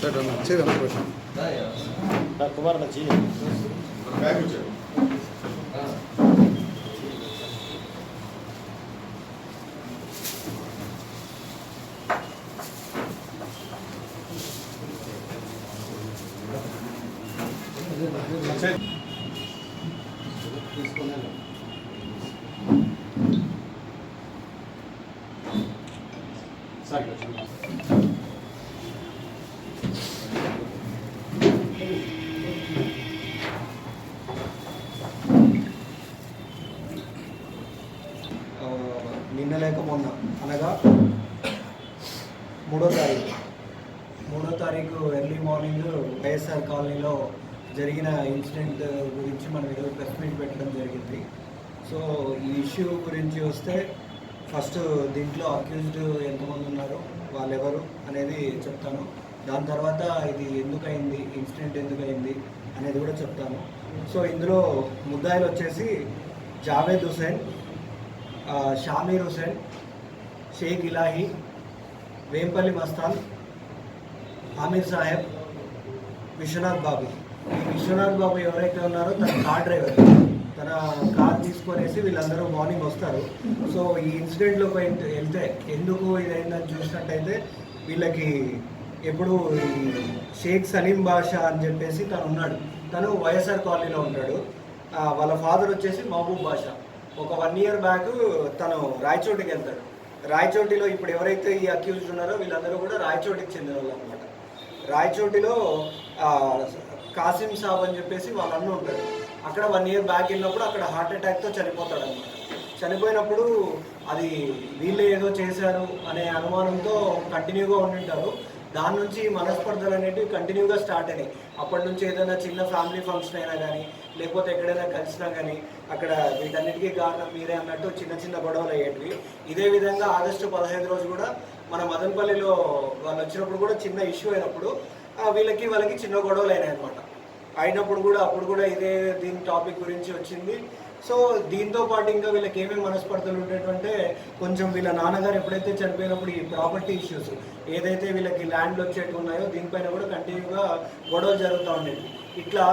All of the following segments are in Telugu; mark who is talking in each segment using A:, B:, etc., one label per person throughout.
A: Це там, це
B: там проще.
C: Так, куварна чи ні? Дай мені. Thank you. నిన్న లేక మొన్న అనగా మూడో తారీఖు. మూడో తారీఖు ఎర్లీ మార్నింగ్ వైఎస్ఆర్ కాలనీలో జరిగిన ఇన్సిడెంట్ గురించి మనం ఈరోజు ప్రెస్ మీట్ పెట్టడం జరిగింది. సో ఈ ఇష్యూ గురించి వస్తే ఫస్ట్ దీంట్లో అక్యూజ్డ్ ఎంతమంది ఉన్నారు వాళ్ళు ఎవరు అనేది చెప్తాను. దాని తర్వాత ఇది ఎందుకు అయింది ఇన్సిడెంట్ ఎందుకు అయింది అనేది కూడా చెప్తాను. సో ఇందులో ముద్దాయిలు వచ్చేసి జావేద్ హుసేన్ షామీర్ హుసేన్ షేక్ ఇలాహి వేంపల్లి మస్తాన్ ఆమీర్ సాహెబ్ విశ్వనాథ్ బాబు. ఈ విశ్వనాథ్ బాబు ఎవరైతే ఉన్నారో తన కార్ డ్రైవర్. తన కార్ తీసుకొనేసి వీళ్ళందరూ మార్నింగ్ వస్తారు. సో ఈ ఇన్సిడెంట్లో వెళ్తే- వెళ్తే ఎందుకు ఇదైందని చూసినట్టయితే వీళ్ళకి ఎప్పుడు ఈ షేక్ సలీం బాషా అని చెప్పేసి తను ఉన్నాడు తను వైఎస్ఆర్ కాలనీలో ఉంటాడు. వాళ్ళ ఫాదర్ వచ్చేసి మహబూబ్ బాషా. ఒక వన్ ఇయర్ బ్యాక్ తను రాయచోటికి వెళ్తాడు. రాయచోటిలో ఇప్పుడు ఎవరైతే ఈ అక్యూజ్డ్ ఉన్నారో వీళ్ళందరూ కూడా రాయచోటికి చెందిన వాళ్ళు అనమాట రాయచోటిలో కాసిం సాబ్ అని చెప్పేసి వాళ్ళ అన్న ఉంటాడు. అక్కడ వన్ ఇయర్ బ్యాక్ వెళ్ళినప్పుడు అక్కడ హార్ట్ అటాక్తో చనిపోతాడు అనమాట చనిపోయినప్పుడు అది వీళ్ళు ఏదో చేశారు అనే అనుమానంతో కంటిన్యూగా ఉండింటారు. దాని నుంచి మనస్పర్ధలు అనేటివి కంటిన్యూగా స్టార్ట్ అయినాయి. అప్పటి నుంచి ఏదైనా చిన్న ఫ్యామిలీ ఫంక్షన్ అయినా కానీ లేకపోతే ఎక్కడైనా కలిసినా కానీ అక్కడ వీటన్నిటికీ కారణం మీరే అన్నట్టు చిన్న చిన్న గొడవలు అయ్యేటివి. ఇదే విధంగా ఆగస్టు పదహైదు రోజు కూడా మన మదనపల్లిలో వాళ్ళు వచ్చినప్పుడు కూడా చిన్న ఇష్యూ అయినప్పుడు వీళ్ళకి వాళ్ళకి చిన్న గొడవలు అయినాయి అనమాట అయినప్పుడు కూడా అప్పుడు కూడా ఇదే దీని టాపిక్ గురించి వచ్చింది. సో దీంతో పాటు ఇంకా వీళ్ళకి ఏమేమి మనస్పర్ధలు ఉండేటంటే కొంచెం వీళ్ళ నాన్నగారు ఎప్పుడైతే చనిపోయినప్పుడు ఈ ప్రాపర్టీ ఇష్యూస్ ఏదైతే వీళ్ళకి ల్యాండ్లు వచ్చేట్టు ఉన్నాయో దీనిపైన కూడా కంటిన్యూగా గొడవలు జరుగుతూ ఉండేవి. ఇట్లా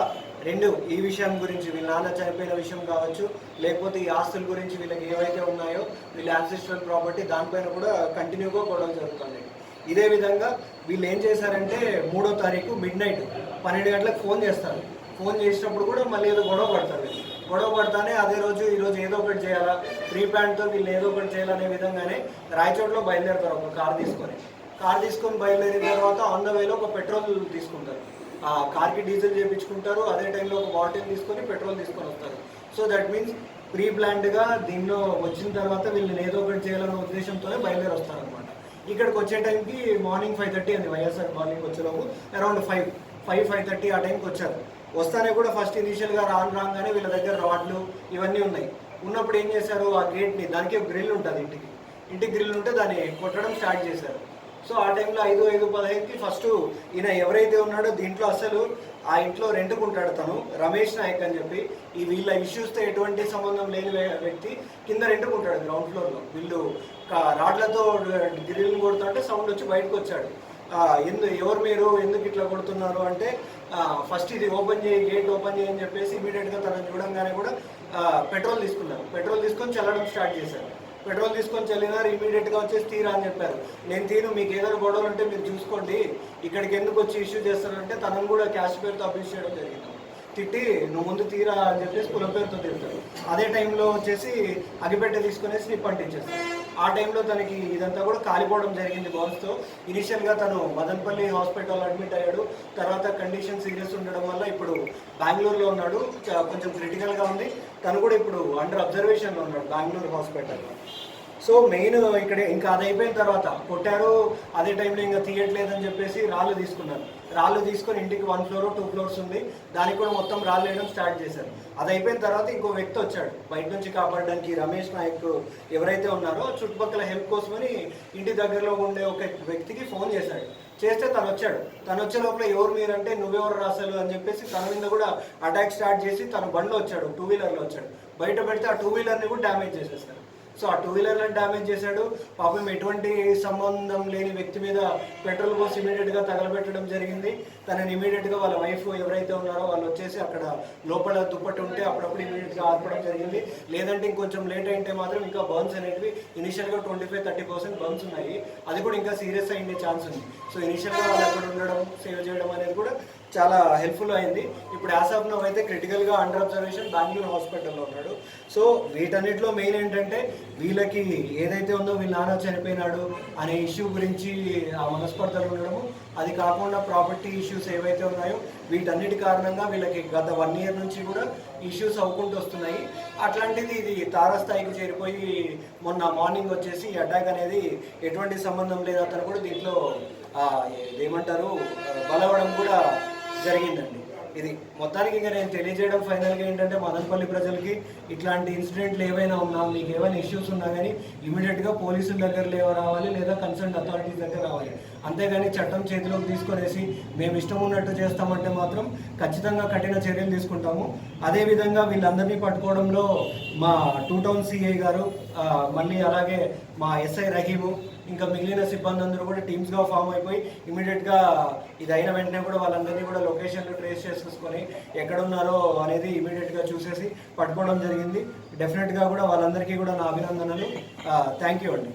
C: రెండు ఈ విషయం గురించి వీళ్ళ నాన్న చనిపోయిన విషయం కావచ్చు లేకపోతే ఈ ఆస్తుల గురించి వీళ్ళకి ఏవైతే ఉన్నాయో వీళ్ళ యాన్సిస్ట్రల్ ప్రాపర్టీ దానిపైన కూడా కంటిన్యూగా గొడవలు జరుగుతున్నాయి ఇదే విధంగా వీళ్ళు ఏం చేశారంటే మూడో తారీఖు మిడ్ నైట్ పన్నెండు గంటలకు ఫోన్ చేస్తారు. ఫోన్ చేసినప్పుడు కూడా మళ్ళీ ఏదో గొడవ పడతారు. గొడవ పడతానే అదే రోజు ఈరోజు ఏదో ఒకటి చేయాలా? ప్రీ ప్లాన్తో వీళ్ళు ఏదో ఒకటి చేయాలనే విధంగానే రాయచోట్లో బయలుదేరుతారు ఒక కార్ తీసుకొని. కార్ తీసుకొని బయలుదేరిన తర్వాత ఆన్ ద వేలో ఒక పెట్రోల్ తీసుకుంటారు. ఆ కార్కి డీజిల్ చేయించుకుంటారు అదే టైంలో ఒక బాటిల్ తీసుకొని పెట్రోల్ తీసుకొని వస్తారు. సో దట్ మీన్స్ ప్రీ ప్లాన్డ్గా దీనిలో వచ్చిన తర్వాత వీళ్ళని ఏదో ఒకటి చేయాలన్న ఉద్దేశంతోనే బయలుదేరి వస్తారు అనమాట ఇక్కడికి వచ్చే టైంకి మార్నింగ్ ఫైవ్ థర్టీ అండి. వైఎస్ఆర్ మార్నింగ్ వచ్చేలోపు around five five five thirty ఆ టైంకి వచ్చారు. వస్తానే కూడా ఫస్ట్ ఇనీషియల్గా రాను రాగానే వీళ్ళ దగ్గర రాడ్లు ఇవన్నీ ఉన్నాయి. ఉన్నప్పుడు ఏం చేశారు? ఆ గేట్ని దానికి గ్రిల్ ఉంటుంది ఇంటికి. ఇంటికి గ్రిల్ ఉంటే దాన్ని కొట్టడం స్టార్ట్ చేశారు. సో ఆ టైంలో ఐదు ఐదు పదహైదుకి ఫస్ట్ ఈయన ఎవరైతే ఉన్నాడో దీంట్లో అసలు ఆ ఇంట్లో రెంట్కుంటాడు తను రమేష్ నాయక్ అని చెప్పి. ఈ వీళ్ళ ఇష్యూస్తో ఎటువంటి సంబంధం లేని వ్యక్తి కింద రెంట్కుంటాడు గ్రౌండ్ ఫ్లోర్లో వీళ్ళు రాడ్లతో గ్రిల్ కొడుతుంటే సౌండ్ వచ్చి బయటకు వచ్చాడు. ఎందు ఎవరు మీరు ఎందుకు ఇట్లా కొడుతున్నారు? అంటే ఫస్ట్ ఇది ఓపెన్ చేయి గేట్ ఓపెన్ చేయని చెప్పేసి ఇమీడియట్గా తనని చూడంగానే కూడా పెట్రోల్ తీసుకున్నారు. పెట్రోల్ తీసుకొని చల్లడం స్టార్ట్ చేశారు. పెట్రోల్ తీసుకొని చల్లినారు ఇమీడియట్గా వచ్చేసి తీరా అని చెప్పారు. నేను తీను మీకు ఏదైనా గొడవలు ఉంటే మీరు చూసుకోండి. ఇక్కడికి ఎందుకు వచ్చి ఇష్యూ చేస్తారంటే తనను కూడా క్యాష్ పేరుతో అబ్యూస్ చేయడం జరిగింది. తిట్టి నువ్వు ముందు తీరా అని చెప్పేసి కుల పేరుతో తిడతాడు అదే టైంలో వచ్చేసి అగిపెట్ట తీసుకునేసి నిప్పంటించేస్తాడు ఆ టైంలో తనకి ఇదంతా కూడా కాలిపోవడం జరిగింది బాల్స్తో ఇనిషియల్గా తను మదన్పల్లి హాస్పిటల్ అడ్మిట్ అయ్యాడు. తర్వాత కండిషన్ సీరియస్ ఉండడం వల్ల ఇప్పుడు బెంగళూరులో ఉన్నాడు. కొంచెం క్రిటికల్గా ఉంది. తను కూడా ఇప్పుడు అండర్ అబ్జర్వేషన్లో ఉన్నాడు బెంగళూరు హాస్పిటల్లో. సో మెయిన్ ఇక్కడ ఇంకా అది అయిపోయిన తర్వాత కొట్టారు అదే టైంలో ఇంకా తీయట్లేదని చెప్పేసి రాళ్ళు తీసుకున్నారు. రాళ్ళు తీసుకొని ఇంటికి వన్ ఫ్లోర్ టూ ఫ్లోర్స్ ఉంది. దానికి కూడా మొత్తం రాళ్ళు వేయడం స్టార్ట్ చేశారు. అది అయిపోయిన తర్వాత ఇంకో వ్యక్తి వచ్చాడు. బయట నుంచి కాపాడడానికి రమేష్ నాయక్ ఎవరైతే ఉన్నారో చుట్టుపక్కల హెల్ప్ కోసమని ఇంటి దగ్గరలో ఉండే ఒక వ్యక్తికి ఫోన్ చేశాడు. చేస్తే తను వచ్చాడు. తను వచ్చే లోపల ఎవరు మీరంటే నువ్వెవరు రాసలు అని చెప్పేసి తన మీద కూడా అటాక్ స్టార్ట్ చేసి తను బండ్లో వచ్చాడు టూ వీలర్లో వచ్చాడు. బయట పెడితే ఆ టూ వీలర్ని కూడా డ్యామేజ్ చేసేసారు. సో ఆ టూ వీలర్లను డ్యామేజ్ చేశాడు. పాపం ఎటువంటి సంబంధం లేని వ్యక్తి మీద పెట్రోల్ పోసి ఇమీడియట్గా తగలబెట్టడం జరిగింది. తనని ఇమీడియట్గా వాళ్ళ వైఫ్ ఎవరైతే ఉన్నారో వాళ్ళు వచ్చేసి అక్కడ లోపల దుప్పటి ఉంటే అప్పుడప్పుడు ఇమీడియట్గా ఆర్పడం జరిగింది. లేదంటే ఇంకొంచెం లేట్ అయితే మాత్రం ఇంకా బర్న్స్ అనేటివి ఇనిషియల్గా twenty five thirty percent burns ఉన్నాయి. అది కూడా ఇంకా సీరియస్ అయ్యే ఛాన్స్ ఉంది. సో ఇనిషియల్గా వాళ్ళు అక్కడ ఉండడం సేవ్ చేయడం అనేది కూడా చాలా హెల్ప్ఫుల్ అయింది. ఇప్పుడు యాజ్ నవ్ అయితే క్రిటికల్గా అండర్ అబ్జర్వేషన్ బెంగళూరు హాస్పిటల్లో ఉన్నాడు. సో వీటన్నిటిలో మెయిన్ ఏంటంటే వీళ్ళకి ఏదైతే ఉందో వీళ్ళ నాన్న చనిపోయినాడు అనే ఇష్యూ గురించి ఆ మనస్పర్ధలు ఉండడము. అది కాకుండా ప్రాపర్టీ ఇష్యూస్ ఏవైతే ఉన్నాయో వీటన్నిటి కారణంగా వీళ్ళకి గత వన్ ఇయర్ నుంచి కూడా ఇష్యూస్ అవ్వుకుంటూ వస్తున్నాయి. అట్లాంటిది ఇది తారస్థాయికి చేరిపోయి మొన్న మార్నింగ్ వచ్చేసి అటాక్ అనేది ఎటువంటి సంబంధం లేదు అతను కూడా దీంట్లో ఏమంటారు బలవడం కూడా జరిగిందండి. ఇది మొత్తానికి ఇంకా నేను తెలియజేయడం ఫైనల్గా ఏంటంటే మదనపల్లి ప్రజలకి ఇట్లాంటి ఇన్సిడెంట్లు ఏవైనా ఉన్నా మీకు ఏమైనా ఇష్యూస్ ఉన్నా కానీ ఇమీడియట్గా పోలీసుల దగ్గర లేవ రావాలి లేదా కన్సర్న్ అథారిటీస్ దగ్గర రావాలి. అంతేగాని చట్టం చేతిలోకి తీసుకునేసి మేము ఇష్టం ఉన్నట్టు చేస్తామంటే మాత్రం ఖచ్చితంగా కఠిన చర్యలు తీసుకుంటాము. అదేవిధంగా వీళ్ళందరినీ పట్టుకోవడంలో మా టూ టౌన్ సిఐ గారు మళ్ళీ అలాగే మా ఎస్ఐ రహీము ఇంకా మిగిలిన సిబ్బంది అందరూ కూడా టీమ్స్గా ఫామ్ అయిపోయి ఇమీడియట్గా ఇది అయిన వెంటనే కూడా వాళ్ళందరినీ కూడా లొకేషన్లు ట్రేస్ చేసుకొని ఎక్కడున్నారో అనేది ఇమీడియట్గా చూసేసి పట్టుకోవడం జరిగింది. డెఫినెట్గా కూడా వాళ్ళందరికీ కూడా నా అభినందనలు. థ్యాంక్ యూ అండి.